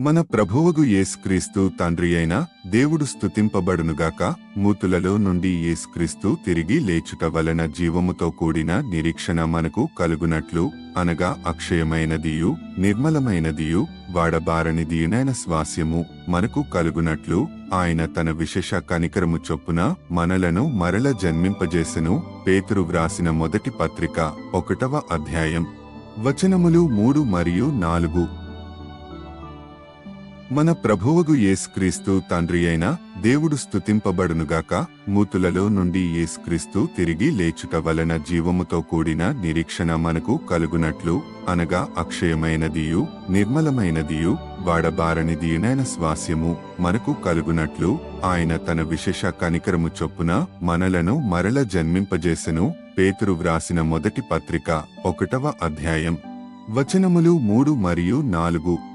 మన ప్రభువగు యేసుక్రీస్తు తండ్రి అయిన దేవుడు స్తుతింపబడునుగాక మూతులలో నుండి యేసుక్రీస్తు తిరిగి లేచుట వలన జీవముతో కూడిన నిరీక్షణ మనకు కలుగునట్లు అనగా అక్షయమైనదియు నిర్మలమైనదియు వాడబారనిదియునైన స్వాస్యము మనకు కలుగునట్లు ఆయన తన విశేష కనికరము చొప్పున మనలను మరల జన్మింపజేసెను పేతురు వ్రాసిన మొదటి పత్రిక ఒకటవ అధ్యాయం. వచనములు మూడు మరియు నాలుగు. మన ప్రభువగు యేసుక్రీస్తు తండ్రి అయిన దేవుడు స్తుతింపబడునుగాక మూతులలో నుండి యేసుక్రీస్తు తిరిగి లేచుట వలన జీవముతో కూడిన నిరీక్షణ మనకు కలుగునట్లు అనగా అక్షయమైనదియు నిర్మలమైనదియు వాడబారనిదియునైన స్వాస్యము మనకు కలుగునట్లు ఆయన తన విశేష కనికరము చొప్పున మనలను మరల జన్మింపజేసెను పేతురు వ్రాసిన మొదటి పత్రిక ఒకటవ అధ్యాయం. వచనములు మూడు మరియు నాలుగు.